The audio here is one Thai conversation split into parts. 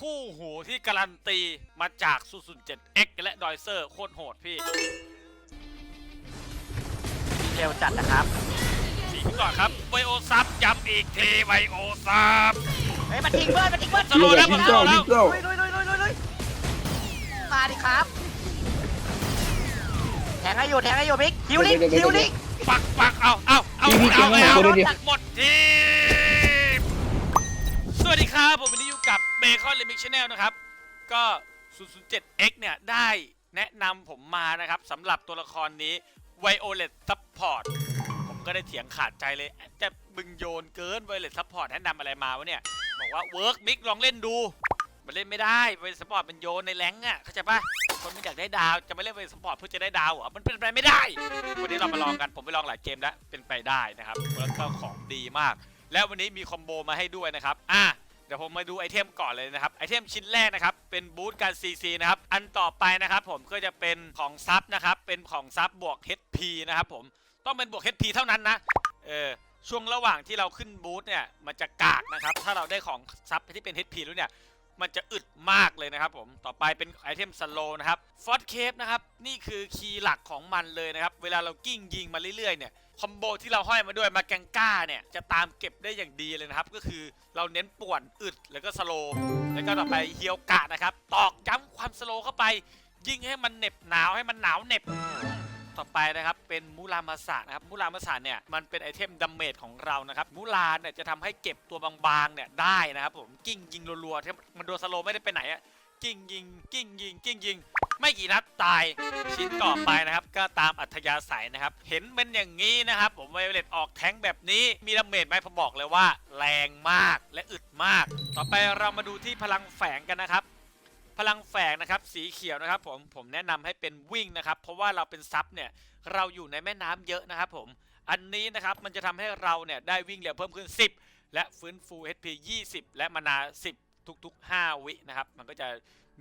คู่หูที่การันตีมาจาก 007X และดอยเซอร์โคตรโหดพี่เร็วจัดนะครับทิ้งก่อนครับไวโอซับย้ำอีกทีไวโอซับเฮ้ยมันทิ้งเพื่อนมันทิ้งเพื่อนสโลว์แล้วยิงเจ้ายิงเจ้าลุยลุยลุยลุยลุยลุยมาดิครับ แทงให้อยู่แทงให้อยู่บิ๊กคิวลิงคิวลิงปักปักเอาเอาเอาพี่พี่เอาเก่งเอามากเลยดิหมดทีมสวัสดีครับผมวันนี้อยู่กับ เบคอนเลมิกชแนลนะครับ ก็ 007X เนี่ย ได้แนะนำผมมานะครับสำหรับตัวละครนี้ Violet Support ผมก็ได้เถียงขาดใจเลยจะบึงโยนเกิน Violet Support แนะนำอะไรมาวะเนี่ย บอกว่า Work Mix ลองเล่นดู มันเล่นไม่ได้ Violet Support มันโยนในแรงค์อะเข้าใจปะคนมันอยากได้ดาวจะมาเล่น Violet Support เพื่อจะได้ดาวเหรอมันเป็นไปไม่ได้ วันนี้เรามาลองกันผมไปลองหลายเกมแล้วเป็นไปได้นะครับแล้วก็ของดีมาก แล้ววันนี้มีคอมโบมาให้ด้วยนะครับ อะ เดี๋ยวผมมาดูไอเทมก่อนเลยนะครับไอเทมชิ้นแรกนะครับเป็นบูทการ CC นะครับอันต่อไปนะครับผมก็จะเป็นของซับนะครับเป็นของซับบวก HP นะครับผมต้องเป็นบวก HP เท่านั้นนะเออช่วงระหว่างที่เราขึ้นบูทเนี่ยมันจะกากนะครับถ้าเราได้ของซับที่เป็น HP แล้วเนี่ย มันจะอึดมากเลยนะครับผมต่อไปเป็นไอเทมสโลนะครับฟอสเคปนะครับนี่คือคีย์หลักของมันเลยนะครับเวลาเรากิ้งยิงมาเรื่อยๆเนี่ยคอมโบที่เราห้อยมาด้วยมาแกงก้าเนี่ยจะตามเก็บได้อย่างดีเลยนะครับ ก็คือเราเน้นป่วนอึดแล้วก็สโลแล้วก็ต่อไปเฮียวกะนะครับ ตอกย้ำความสโลเข้าไป ยิงให้มันเหน็บหนาวให้มันหนาวเหน็บ ต่อไปนะครับเป็นมูรามาสะนะครับมูรามาสะเนี่ยมันเป็นไอเทมดัมเมจของเรานะครับมูราเนี่ยจะทำให้เก็บตัวบางๆเนี่ยได้นะครับผมกิ้งยิงรัวๆที่มันโดนสโลไม่ได้ไปไหนอะกิ้งยิงกิ้งยิงกิ้งยิง ไม่กี่นัดตายชิ้นต่อไปนะครับ ก็ตามอัธยาศัยนะครับ เห็นเป็นอย่างนี้นะครับ ผมไวเลตออกแท้งแบบนี้มีดาเมจไหมผมบอกเลยว่า แรงมากและอึดมาก ต่อไปเรามาดูที่พลังแฝงกันนะครับ พลังแฝงนะครับสีเขียวนะครับผมผมแนะนำให้เป็นวิ่งนะครับ เพราะว่าเราเป็นซับเนี่ยเราอยู่ในแม่น้ำเยอะนะครับผมอันนี้นะครับมันจะทำให้เราเนี่ยได้วิ่งเร็วเพิ่มขึ้น 10 และฟื้นฟู HP 20 และมานา 10 ทุกๆ 5 วินะครับ มันก็จะ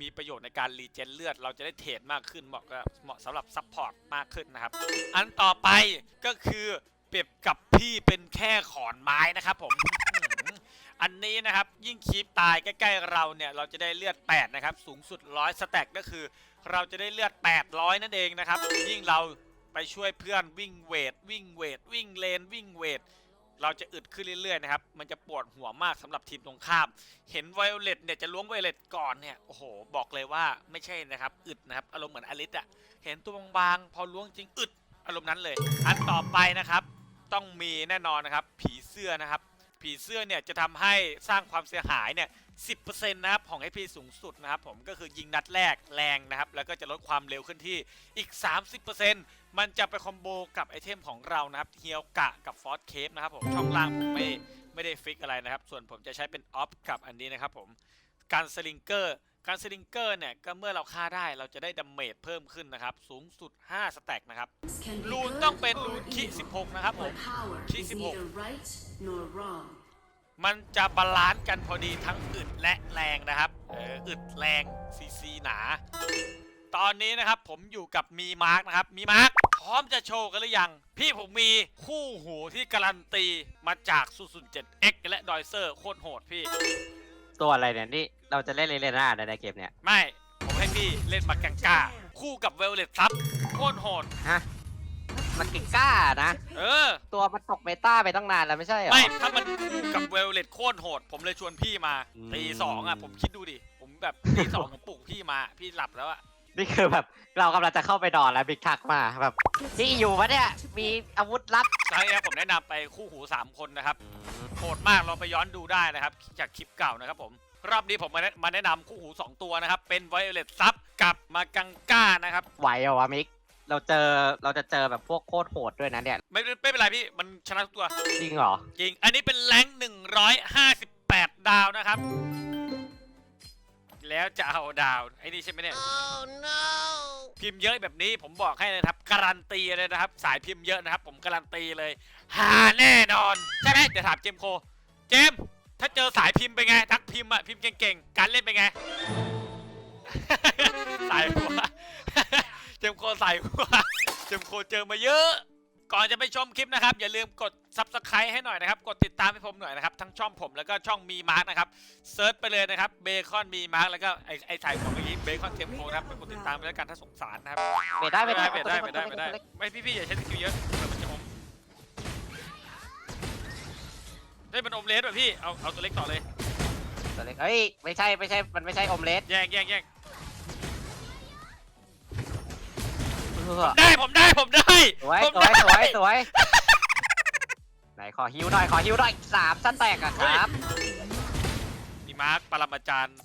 มีประโยชน์ในการรีเจนเลือด เราจะได้เทรดมากขึ้นเหมาะกับเหมาะสำหรับซัพพอร์ตมากขึ้นนะครับ อันต่อไปก็คือเปรียบกับพี่เป็นแค่ขอนไม้นะครับผม อันนี้นะครับยิ่งคีปตายใกล้ๆเราเนี่ยเราจะได้เลือด 8 นะครับ สูงสุด 100 สแต็กก็คือ เราจะได้เลือด 800 นั่นเองนะครับ ยิ่งเราไปช่วยเพื่อนวิ่งเวท วิ่งเวท วิ่งเลน วิ่งเวท เราจะอึดขึ้นเรื่อยๆนะครับ มันจะปวดหัวมากสำหรับทีมตรงข้าม เห็นไวโอเลตเนี่ยจะล้วงไวโอเลตก่อนเนี่ยโอ้โหบอกเลยว่าไม่ใช่นะครับอึดนะครับอารมณ์เหมือนอลิสอะเห็นตัวบางๆพอล้วงจริงอึดอารมณ์นั้นเลย อันต่อไปนะครับ ต้องมีแน่นอนนะครับ ผีเสื้อนะครับ ผีเสื้อเนี่ยจะทำให้สร้างความเสียหายเนี่ย10%นะครับของ HP สูงสุดนะครับผมก็คือยิงนัดแรกแรงนะครับ แล้วก็จะลดความเร็วขึ้นที่อีก 30%มันจะไปคอมโบกับไอเทมของเรานะครับเฮียวกะกับฟอสเคปนะครับผมช่องล่างผมไม่ไม่ได้ฟิกอะไรนะครับ ส่วนผมจะใช้เป็นออฟกับอันนี้นะครับผมการสลิงเกอร์ การสลิงเกอร์เนี่ยก็เมื่อเราฆ่าได้เราจะได้ดาเมจเพิ่มขึ้นนะครับ สูงสุด 5 สแต็กนะครับ รูนต้องเป็นรูนคิ16 นะครับผมคิที่16 16 มันจะบาลานซ์กันพอดีทั้งอึดและแรงนะครับเอออึดแรงซีซีหนา ตอนนี้นะครับผมอยู่กับมีมาร์กนะครับ มีมาร์กพร้อมจะโชว์กันหรือยัง พี่ผมมีคู่หูที่การันตีมาจาก 007X และดอยเซอร์โคตรโหดพี่ ตัวอะไรเนี่ยนี่เราจะเล่นเลนหน้าในเกมเนี่ย ไม่ ผมให้พี่เล่นมากังกาคู่กับเวลเลตซับโคตรโหด ฮะ มันเก่งกล้านะ เออ ตัวมันตกเมตาไปตั้งนานแล้วไม่ใช่เหรอ ไม่ ถ้ามันคู่กับเวลเลตโคตรโหด ผมเลยชวนพี่มาอืม ตีสองอะ ผมคิดดูดิ ผมแบบตีสองผมปลุกพี่มา พี่หลับแล้วอะ นี่คือแบบเรากำลังจะเข้าไปนอนแล้วบิ๊กทักมาแบบพี่อยู่ปะเนี่ยมีอาวุธลับครั้งนี้ผมแนะนำไปคู่หู3คนนะครับโหดมากเราไปย้อนดูได้นะครับจากคลิปเก่านะครับผมรอบนี้ผมมาแนะมาแนะนำคู่หู2ตัวนะครับเป็นไวโอเลตซับกับมากังก้านะครับไหวเหรอวะมิกเราเจอเราจะเจอแบบพวกโคตรโหดด้วยนะเนี่ยไม่ไม่เป็นไรพี่มันชนะทุกตัวจริงเหรอจริง อันนี้เป็นแรงค์158 ดาวนะครับ แล้วจะเอาดาวไอ้นี่ใช่ไหมเนี่ยพิมพ์เยอะแบบนี้ผมบอกให้เลยนะครับการันตีเลยนะครับ สายพิมพ์เยอะนะครับ ผมการันตีเลยหาแน่นอน ใช่ไหมเดี๋ยวถามเจมส์โค เจมส์ถ้าเจอสายพิมพ์เป็นไงทักพิมพ์อะพิมพ์เก่งๆ การเล่นเป็นไง สายหัว เจมส์โคสายหัว เจมส์โคเจอมาเยอะ ก่อนจะไปชมคลิปนะครับ อย่าลืมกด subscribe ให้หน่อยนะครับ กดติดตามให้ผมหน่อยนะครับ ทั้งช่องผมแล้วก็ช่องมีมาร์กนะครับเซิร์ชไปเลยนะครับเบคอนมีมาร์กแล้วก็ไอไอถ่ายของเมื่อกี้เบคอนเทมโพนะครับไปกดติดตามไปแล้วกันถ้าสงสารนะครับเบรดได้เบรไม่ดได้ได้ไม่ได้ไม่ได้ไม่ได้ไม่พี่พี่อย่าใช้สกิลเยอะเดี๋ยวมันจะอมเฮ้ยมันอมเลสว่ะพี่เอาเอาตัวเล็กต่อเลยตัวเล็กเฮ้ยไม่ใช่ไม่ใช่มันไม่ใช่อมเล็ดแย่งแย่งแย่ง ได้ผมได้ผมได้สวยผมสวยได้สวยสวยไหนขอฮิวหน่อยขอฮิวหน่อยสามสแต็กอะครับพี่มาร์คปรมาจารย์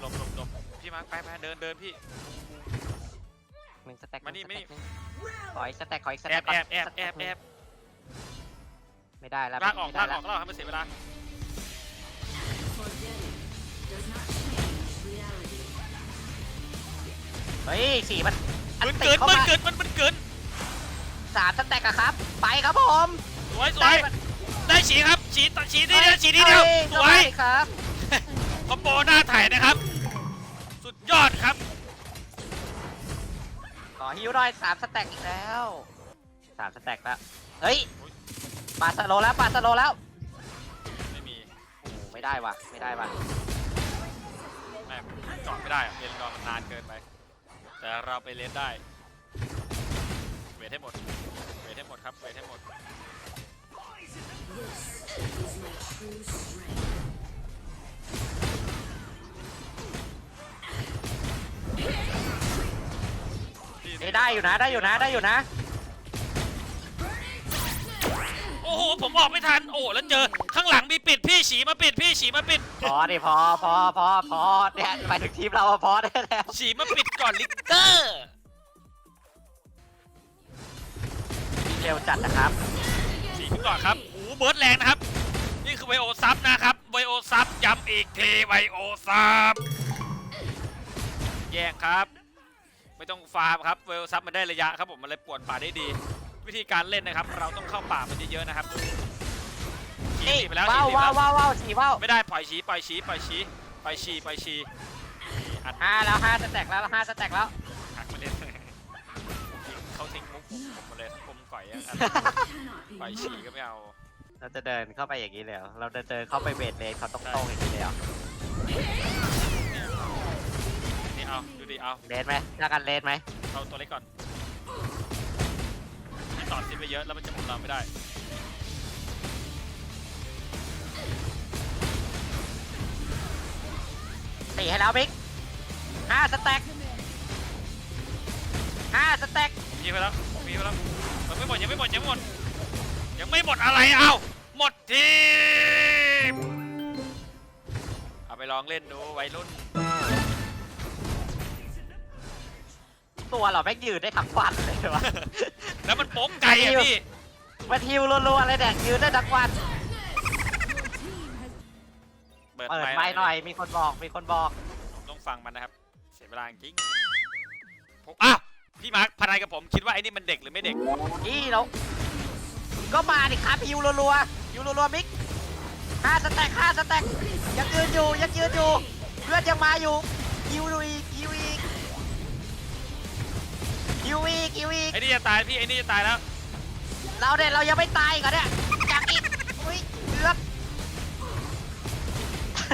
หลบหลบหลบพี่มาร์คไปไปเดินเดินพี่ หนึ่งสแต็กมานี่หงสมานี่แต็กหนึ่งขออีกสแต็กขออีกสแอแต็บกแอบแอบแอบแอบไม่ได้แล้วลากออกไม่ลาได้กอแล้อวกลากออกให้มันเสียเวลา เฮ้ยสี่มันอั มันนติเกินเข้ามันมาเกินมันมันเกินสามสแต็กอะครับ ไปครับผมสวยสวได้ยมันได้ฉีครับฉีต่อฉีที่เดียวฉีที่เดียวอ้สวยได้ครับคอมโบหน้าถ่ายนะครับ สุดยอดครับขอฮิวหน่อยสามสแต็กอีกแล้วสามสแต็กแล้วเฮ้ยปาดสโลว์แล้วปาดสโลว์แล้วไม่มีโอ้โหไม่ได้ว่ะไม่ได้ว่ะแม่จอดไม่ได้อะเรียนรอมันนานเกินไป แต่เราไปเล่นได้ เวทให้หมด เวทให้หมดครับ เวทให้หมด เอ้ยได้อยู่นะได้อยู่นะได้อยู่นะ โอ้โห ผมออกไม่ทัน โอ้ แล้วเจอข้างหลังมี ปิดพี่ฉีมาปิดพี่ฉีมาปิด พอดิพอพอพอพอเนี่ยหมายถึงทีมเราอะพอได้แล้วฉีมาปิดก่อนลิกเตอร์ เร็วจัดนะครับ ฉีขึ้นก่อนครับโอ้โหเบิร์ดแรงนะครับ นี่คือไวโอซับนะครับไวโอซับย้ำอีกทีไวโอซับแย่งครับ ไม่ต้องฟาร์มครับไวโอซับมันได้ระยะครับผมมันเลยปวดป่าได้ดี วิธีการเล่นนะครับ เราต้องเข้าป่ามันเยอะๆนะครับ ฉีนี่สิไปแล้วฉีว้าวสิไปว้าวแล้วว้าวว้าวสี่ว้าวไม่ได้ปล่อยฉีปล่อยฉีปล่อยฉีปล่อยฉีปล่อยฉีอัดห้าแล้วห้าสแต็กแล้วห้าสแต็กแล้วหักมาเล่นเขาทิ้งมุกผมผมมาเลยผมก่อยอะอัดปล่อยฉีก็ไม่เอาเราจะเดินเข้าไปอย่างนี้เลยเหรอเราจะเดินเข้าไปเวทเลนเขาต้องโต้งอย่างนี้เลยเหรอนี่เอาดูดิเอาเลนไหมถ้ากันเลนไหมเอาตัวเล็กก่อนให้ต่อซิปไปเยอะแล้วมันจะหมุนเราไม่ได้ ตีให้แล้วบิ๊กห้าสแต็กห้าสแต็กผมยิงไปแล้วผมยิงไปแล้วยังไม่หมดยังไม่หมดยังไม่หมดยังไม่หมดอะไรเอาหมดทีมเอาไปลองเล่นดูวัยรุ่นตัวเราแม่งยืนได้ทั้งวันเลยวะแล้วมันโป้งไก่อะพี่มาทิวรัวๆเลยเนี่ยยืนได้ทั้งวัน เปิดเปิดไมค์ไมค์หน่อย มีคนบอก มีคนบอก ผมต้องฟังมันนะครับ เสียเวลาจริงผมอ้าวพี่มาร์คพนันกับผมคิดว่าไอ้นี่มันเด็กหรือไม่เด็ก นี่เราก็มาดิครับฮิวรัวๆฮิวรัวๆมิกห้าสแต็กห้าสแต็กยังยืนอยู่ยังยืนอยู่ เพื่อนยังมาอยู่ฮิวอีกฮิวอีกฮิวอีกฮิวอีกไอ้นี่จะตายพี่ไอ้นี่จะตายแล้ว เราเนี่ยเรายังไม่ตายอีก่อนเนี่ยอยากอีกอุ้ยเลือด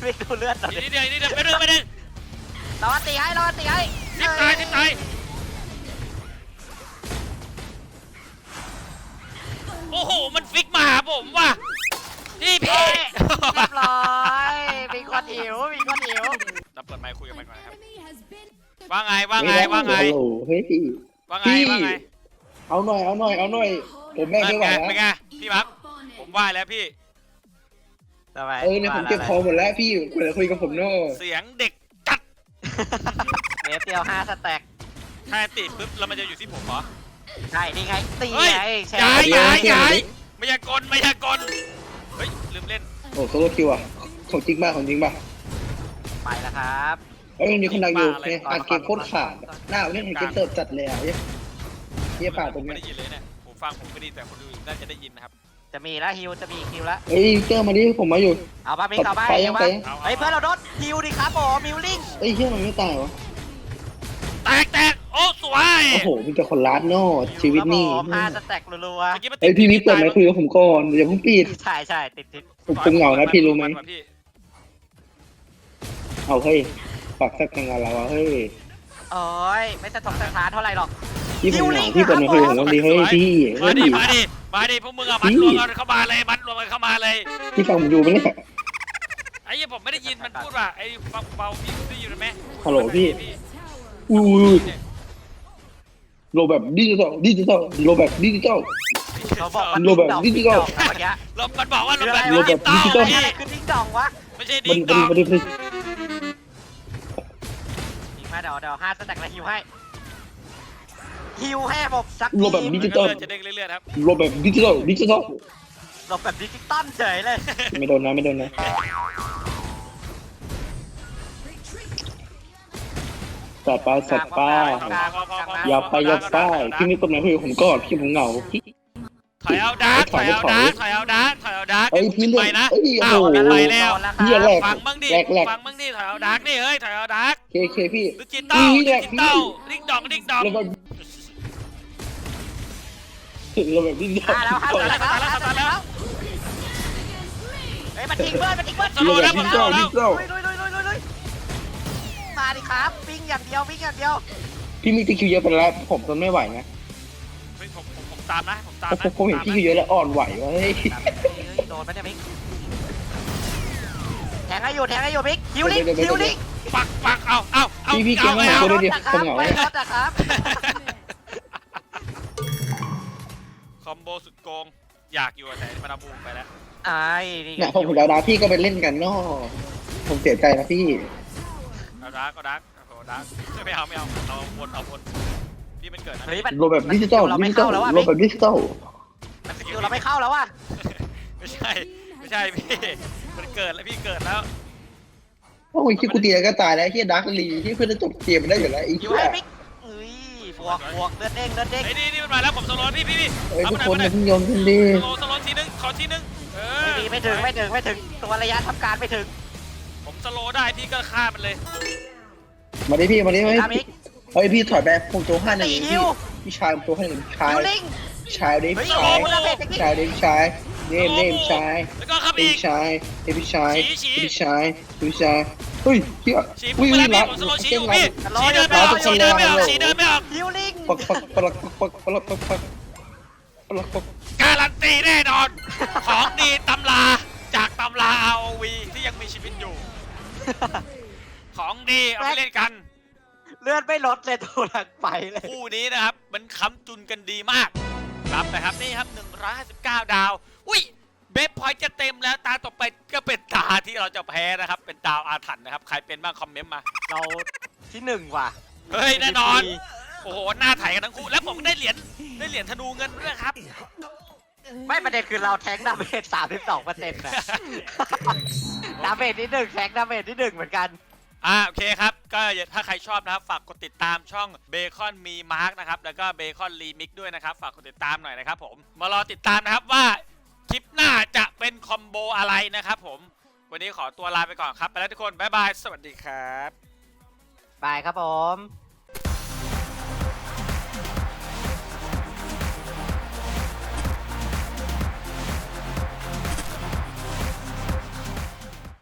ไม่ดูเลือดเราอีกดินิดเดียวอีกนิดเดียวไม่ดึงไม่ดึงเราอันตีให้เราอันตีให้ทิปตายทิปตายโอ้โห มันฟิกมาหาผมว่ะพี่เอ้พี่ยเรียบร้อยมีคนหิวมีคนหิวเราเปิดไมค์คุยกับมันก่อนนะครับ ว่าไง ว่าไงม่ด้ว่าไง โอ้โหเฮ้ยพี่ ว่าไง พี่ ว่าไงเอาหน่อย เอาหน่อย เอาหน่อย ผมแม่เป็นไม่ไหวไงเป็นไงแล้วพี่มักผมไหว้แล้วพี่ ทำไมเออเนี่ยผมเก็บของหมดแล้วพี่ควรจะคุยกับผมเนาะเสียงเด็กจัดเวฟเดียวห้าสแต็กถ้าติดปุ๊บแล้วมันจะอยู่ที่ผมเหรอ ใช่นี่ไงตีเฮ้ยไงแชย้ายร์ย้ายย้ายไม่ยากลไม่ยากลเฮ้ยลืมเล่นโอ้โซโลคิวอะของจริงป่ะของจริงป่ะไปแล้วครับเอ้ยมันมีคนดังอยู่บ้าอะไรเนี่ยอ่านเกมโคตรขาดอะหน้าเนี่ยเห็นเกมเติบจัดเลยอะเนี่ยเฮียป่าดตผรมงไม่เนี้ยได้ยินเลยเนี่ยผมฟังผมไม่ดีแต่คนดูน่าจะได้ยินนะครับ จะมีแล้วฮิวจะมีคิวแล้วเฮ้ยเจอมาดิผมมาอยู่ เอาบ้ามิกเอาบ้าไปเอยังวไปบ้ายังเอาเฮ้ยเพื่อนเราโดนฮิวดิครับผมมิวลิงเฮ้ยเฮียมันไม่ตายวะแตกแตกโอ้สวะโอ้โหมีแต่คนรัดโน่ชีวิตนี่ครับผมห้าสแต็กรัวเมื่อกี้มันติเอ้ดยพี่มิกเปิดไมค์คุยกับผมก่อนอย่าเพิ่งปิด ๆใช่ใช่ติดติดผมผมเหงานะพี่รู้ไหมพี่เอาเฮ้ยฝากสักทางานเราอะเฮ้ย โอ้ยไม่สะทกสะท้านเท่าไหร่หรอก พี่ผมเหงาพี่เปิดไมค์คุยกับผมก่อนดีเฮ้ยพี่มาเฮ้ยดิมาดิมาดิพวกมึงอะมัดรวมกันเข้ามาเลยมัดรวมกันเข้ามาเลยพี่ฟังผมอยู่ไหมเนี่ยไอ้เหี้ยผมไม่ได้ยินมันพูดว่าไอ้ฟังเบาพี่ได้ยินไหมฮัลโหลพี่อุ้ยโลแบบดิจิตอลดิจิตอลโลแบบดิจิตอลเขาบอกมันโรเบิร์ตดอกดิจิทัลดอกนะเมื่อกี้ลมมันบอกว่าลมคืออะไรแบบวะดิจิตอลโรเบิร์ตดิจิตอลพี่อะไรคือดิ้งดองวะไม่ใช่มาดิ้งดิดมาองดิมาดิมาดิยิงมาเดี๋ยวเดี๋ยวห้าสแต็กแล้วฮิวให้ ฮิวให้ผมสักโลแบบทีดิมันจิก็ตอลเลื่อนจะเด้งเรื่อยๆครับโลแบบดิจิตอลดิจิตอลหลบแบบดิจิตอลเฉยเลยไม่โดนนะไม่โดนนะสัตว์ปลาสัตว์ปลาอย่าไปอย่าไปพี่มิกเปิดไมค์คุยกับผมก่อนพี่ผมเหงาพี่ถอยเอาดาร์กถอยเอาดาร์กถอยเอาดาร์กถอยเอาดาร์กเอ้ยพี่เลือกไปนะเอ้ยโอ้อ้าวโหมันไปแล้วพี่อย่าแหลก ฟังบ้างดิแหลกแหลก ฟังบ้างดิถอยเอาดาร์กนี่เฮ้ยถอยเอาดาร์กเคเคพี่ ดิจิตอลพี่ดิแหลก จิตอลดิ้งดองดิ้งดองโลแบบ โลแบบดิจิตอลห้าแล้วห้าสแต็กแล้วห้าสแต็กแล้วเฮ้ยมันทิ้งเบิร์ดมันทิ้งเบิร์ดโลแบบดิจิตอลดิจิตอลลุยลุยลุยลุยลุยลุยมาดิครับวิ่งอย่างเดียววิ่งอย่างเดียวพี่มิกตีคิวเยอะไปแล้วผมทนไม่ไหวนะเฮ้ยผมผมผมตามนะผมตามผมนะผมเห็นพี่คิวเยอะแล้วอ่อนไหววะเฮ้ยโดนปะเนี่ยมิกแทงให้อยู่แทงให้อยู่มิกฮิวลิงฮิวลิงปักปักเอาเอาเอาพี่พี่เก่งเอามากเอาตัวเดียวนะคผรัมบเหงาไปรถนะครับ คอมโบสุดโกง อยากอยู่แต่มันเอาบูมไปแล้วไอ้นี่เนี่ยผมดาวดาวพี่ก็ไปเล่นกันเนาะผมเสียใจนะพี่เอาดาร์กก็ดาร์กเอาดาร์กไม่เอาไม่เอาเอาวนเอาวนพี่มันเกิดนะเฮ้ยมันโลแบบดิจิตอลเราดิไม่จิตอเข้าลแล้วว่ะโลแบบดิจิตอลมันสกิลเราไม่เข้าแล้วว่ะไม่ใช่ ไม่ใช่พี่มันเกิดแล้วพี่เกิดแล้วโอ้ยที่กูตีแล้วก็ตายแล้วที่ดักลีที่เพื่อนจะจบเกมมันได้อยู่แล้วไอ้ฮิเหี้วยให้มิกเอ้ย บวกบวกเลือดเด้งเลือดเด้งไอ้นี่นี่มันมาแล้วผมสโลว์พี่พี่พี่เอ้ยเอาทุกมาหน่อยคนมาหน่อยนะพี่ยอมกันดิสโลว์สโลว์ทีนึงขอทีนึงเออไม่ดีไม่ถึงไม่ถึงไม่ถึงตัวระยะทำการไม่ถึงผมสโลว์ได้พี่ก็ฆ่ามันเลยมาดิพี่มาดิเฮ้ยตามมิกเฮ้ยพี่ถอยแบ็คผมตัวห้าหนึ่งตีพี่ฮิวพี่ชายผมตัวห้าหนึ่งชายฮิวลิงชายดิเฮ้ยชายโอ้โหระเบิดจริงชายดิชาย เนมเนมชายแล้วก็ครับพี่อีกชายพี่ชายชี้ชี้ พี่ชายพี่ชายเฮ้ยเฮียชี้อุ้ยไปอุ้แล้ยวพี่รัผมสโลว์ชี้อยู่พี่รอชี้อยู่เดินไม่ออกรอชี้เดินไม่ออกรอชี้เดินไม่ออกฮิวลิงปักปักปักปักปักปักปักปักปักปักการันตีแน่นอน ของดีตำราจากตำรา ROV ที่ยังมีชีวิตอยู่ ของดีเอาไปเล่นกัน เลือดไม่ลดเลยตัวหลังไปเลย คู่นี้นะครับ มันค้ำจุนกันดีมาก รับนะครับนี่ครับ 159 ดาว อุ้ยเบฟพอยต์จะเต็มแล้วตาต่อไปก็เป็นตาที่เราจะแพ้นะครับ เป็นดาวอาถรรพ์นะครับใครเป็นบ้างคอมเมนต์มา เราที่หนึ่งว่ะเฮ้ยแน่นอน โอ้โหหน้าถ่ายกันทั้งคู่แล้วผมได้เหรียญได้เหรียญธนูเงินด้วยครับ ไม่ประเด็นคือเราแทงดาเมจสามสิบสองเปอร์เซ็นต์นะดาเมจที่หนึ่งแทงดาเมจที่หนึ่งเหมือนกัน อ่าโอเคครับ ก็ถ้าใครชอบนะครับฝากกดติดตามช่องเบคอนมีมาร์กนะครับ แล้วก็เบคอนรีมิกด้วยนะครับ ฝากกดติดตามหน่อยนะครับผม มารอติดตามนะครับว่าคลิปหน้าจะเป็นคอมโบอะไรนะครับผม วันนี้ขอตัวลาไปก่อนครับ ไปแล้วทุกคน บ๊ายบาย สวัสดีครับ บายครับผม